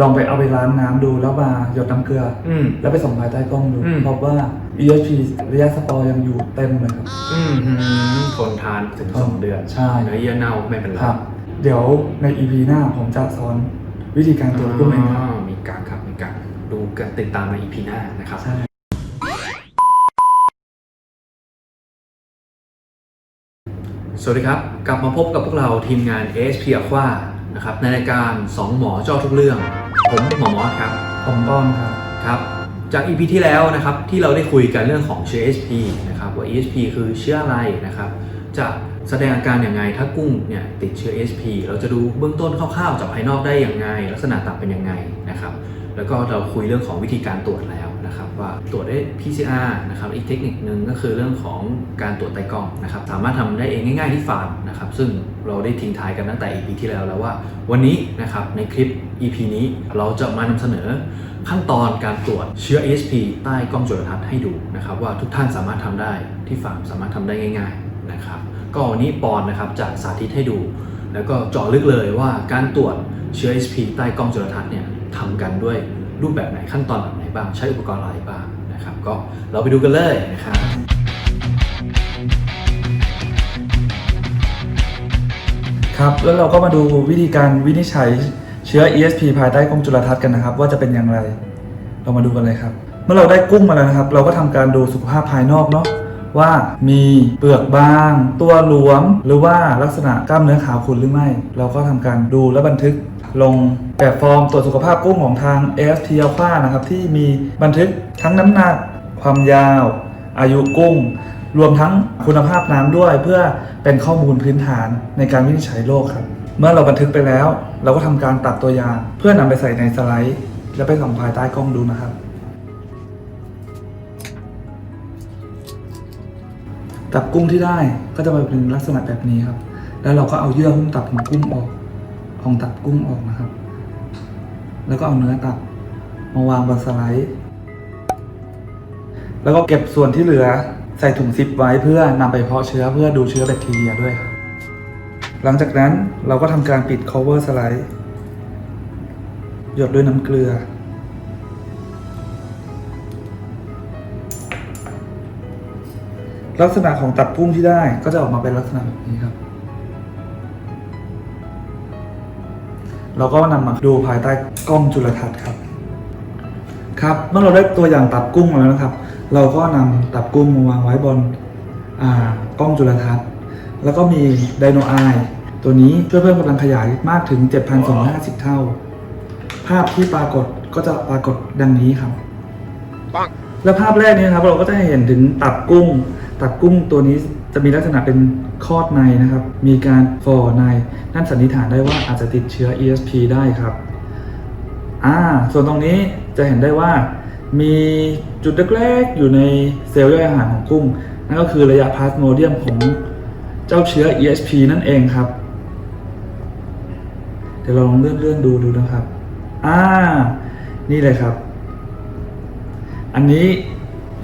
ลองไปเอาไปล้างน้ำดูแล้วมาหยดน้ำเกลือ อืม แล้วไปส่องภายใต้กล้องดูอืม พบว่า ESP ระยะสปอร์ยังอยู่เต็มเลยครับ อืมหืมทนทานถึงสองเดือนใช่ เนื้อเยื่อเน่าไม่เป็นไรครับ เดี๋ยวใน EP หน้าผมจะสอนวิธีการตรวจกุ้งเองครับอ๋อมีการครับมีการดูกันติดตามในอีพีหน้านะครับ ใช่สวัสดีครับ กลับมาพบกับพวกเราทีมงาน ASP Aqua นะครับในรายการ 2 หมอเจ้าทุกเรื่อง ผมหมอมอสครับผมป้อนครับครับ จาก EP ที่แล้วนะครับที่เราได้คุยกันเรื่องของเชื้อ ESP นะครับว่า ESP คือเชื้ออะไรนะครับ จะแสดงอาการอย่างไงถ้ากุ้งเนี่ยติดเชื้อ ESP เราจะดูเบื้องต้นคร่าวๆจากภายนอกได้อย่างไง ลักษณะต่างเป็นยังไงนะครับ แล้วก็เราคุยเรื่องของวิธีการตรวจแล้วนะครับว่า ตรวจได้ PCR นะครับอีกเทคนิคหนึ่งก็คือเรื่องของการตรวจไตกล้องนะครับสามารถทำได้เองง่ายๆที่ฟาร์มนะครับซึ่งเราได้ทิ้งท้ายกันตั้งแต่ EP ที่แล้วแล้วว่า วันนี้นะครับในคลิป EP นี้เราจะมานำเสนอขั้นตอนการตรวจเชื้อ ESP ใต้กล้องจุลทรรศน์ให้ดูนะครับว่าทุกท่านสามารถทำได้ที่ฟาร์มสามารถทำได้ง่ายๆนะครับก็วันนี้ปอนนะครับจะสาธิตให้ดู แล้วก็เจาะลึกเลยว่าการตรวจเชื้อ ESP ใต้กล้องจุลทรรศน์เนี่ยทำกันด้วยรูปแบบไหนขั้นตอนแบบไหน บ้าง ใช้อุปกรณ์อะไรบ้างนะครับ ก็เราไปดูกันเลยนะครับครับแล้วเราก็มาดูวิธีการวินิจฉัยเชื้อ ESP ภายใต้กล้องจุลทรรศน์กันนะครับ ว่าจะเป็นอย่างไร เรามาดูกันเลยครับ เมื่อเราได้กุ้งมาแล้วนะครับ เราก็ทำการดูสุขภาพภายนอกเนาะ ว่ามีเปลือกบาง ตัวหลวม หรือว่าลักษณะกล้ามเนื้อขาวขุ่นหรือไม่ เราก็ทำการดูและบันทึกลงแบบฟอร์มตรวจสุขภาพกุ้งของทาง AFT Alpha นะครับที่มีบันทึกทั้งน้ำหนัก ความยาว อายุกุ้ง รวมทั้งคุณภาพน้ำด้วย เพื่อเป็นข้อมูลพื้นฐานในการวินิจฉัยโรคครับ เมื่อเราบันทึกไปแล้ว เราก็ทำการตัดตัวอย่าง เพื่อนำไปใส่ในสไลด์ แล้วไปส่องภายใต้กล้องดูนะครับ ตับกุ้งที่ได้ก็จะมาเป็นลักษณะแบบนี้ครับ แล้วเราก็เอาเยื่อหุ้มตับของกุ้งออก ของตับกุ้งออกนะครับ แล้วก็เอาเนื้อตับมาวางบนสไลด์แล้วก็เก็บส่วนที่เหลือใส่ถุงซิปไว้เพื่อนำไปเพาะเชื้อเพื่อดูเชื้อแบคทีเรียด้วยครับหลังจากนั้นเราก็ทำการปิด cover สไลด์หยดด้วยน้ำเกลือ ลักษณะของตับกุ้งที่ได้ก็จะออกมาเป็นลักษณะแบบนี้ครับ เราก็นำมาดูภายใต้กล้องจุลทรรศน์ครับ ครับ เมื่อเราได้ตัวอย่างตับกุ้งมาแล้วนะครับ เราก็นำตับกุ้งมาวางไว้บนกล้องจุลทรรศน์ แล้วก็มีไดโนไอตัวนี้ช่วยเพิ่มกำลังขยายมากถึง 7,250 เท่า ภาพที่ปรากฏก็จะปรากฏดังนี้ครับ และภาพแรกนี้นะครับเราก็จะเห็นถึงตับกุ้ง ตับกุ้งตัวนี้จะมีลักษณะเป็นคลอดในนะครับ มีการฝ่อใน นั่นสันนิษฐานได้ว่าอาจจะติดเชื้อ ESP ได้ครับอ่าส่วนตรงนี้จะเห็นได้ว่า มีจุดเล็กๆอยู่ในเซลล์ย่อยอาหารของกุ้ง นั่นก็คือระยะพลาสโมเดียมของเจ้าเชื้อ ESP นั่นเองครับ เดี๋ยวเราลองเลื่อนเลื่อนๆดูดูนะครับ อ่า นี่เลยครับ อันนี้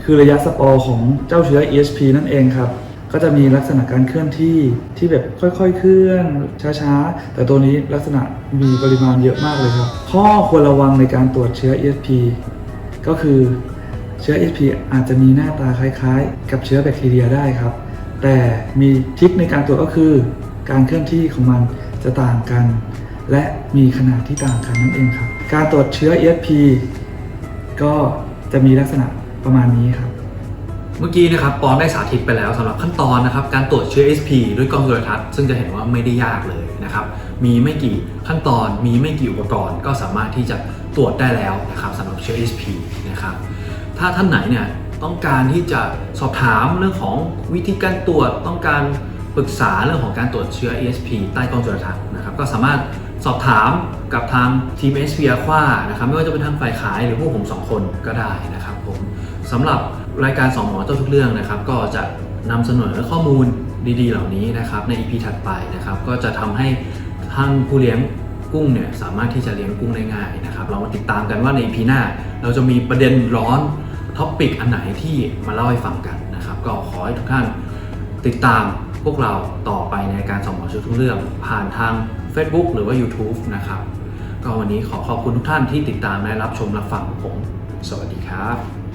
คือระยะสปอร์ของเจ้าเชื้อ ESP นั่นเองครับ ก็จะมีลักษณะการเคลื่อนที่ที่แบบค่อยๆ เคลื่อนช้าๆ แต่ตัวนี้ลักษณะมีปริมาณเยอะมากเลยครับ ข้อควรระวังในการตรวจเชื้อ ESP ก็คือเชื้อ ESP อาจจะมีหน้าตาคล้ายๆ กับเชื้อแบคทีเรียได้ครับ แต่มีทริคในการตรวจก็คือการเคลื่อนที่ของมันจะต่างกัน และมีขนาดที่ต่างกันนั่นเองครับ การตรวจเชื้อ ESP ก็ จะมีลักษณะประมาณนี้ครับ เมื่อกี้นะครับปอนได้สาธิตไปแล้วสำหรับขั้นตอนนะครับการตรวจเชื้อ SP ด้วยกล้องจุลทรรศน์ซึ่งจะเห็นว่าไม่ได้ยากเลยนะครับ มีไม่กี่ขั้นตอนมีไม่กี่อุปกรณ์ ก็สามารถที่จะตรวจได้แล้วนะครับสำหรับเชื้อ SP นะครับถ้าท่านไหนเนี่ยต้องการที่จะสอบถามเรื่องของวิธีการตรวจต้องการปรึกษาเรื่องของการตรวจเชื้อ ESP ใต้กล้องจุลทรรศน์นะครับก็สามารถ สอบถามกับทางทีม SP อควานะครับไม่ว่าจะเป็นทางฝ่ายขายหรือพวกผมสองคนก็ได้นะครับผมสำหรับรายการสองหมอเจ้าทุกเรื่องนะครับ ก็จะนำเสนอข้อมูลดีๆ เหล่านี้นะครับใน EP ถัดไปนะครับ ก็จะทำให้ท่านผู้เลี้ยงกุ้งเนี่ยสามารถที่จะเลี้ยงกุ้งได้ง่ายนะครับ เรามาติดตามกันว่าใน EP หน้า เราจะมีประเด็นร้อนท็อปปิกอันไหนที่มาเล่าให้ฟังกันนะครับ ก็ขอให้ทุกท่านติดตามพวกเราต่อไปในรายการสองหมอเจ้าทุกเรื่องผ่านทาง Facebook หรือว่า YouTube นะครับ ก็วันนี้ขอขอบคุณทุกท่านที่ติดตามและรับชมรับฟังผม สวัสดีครับ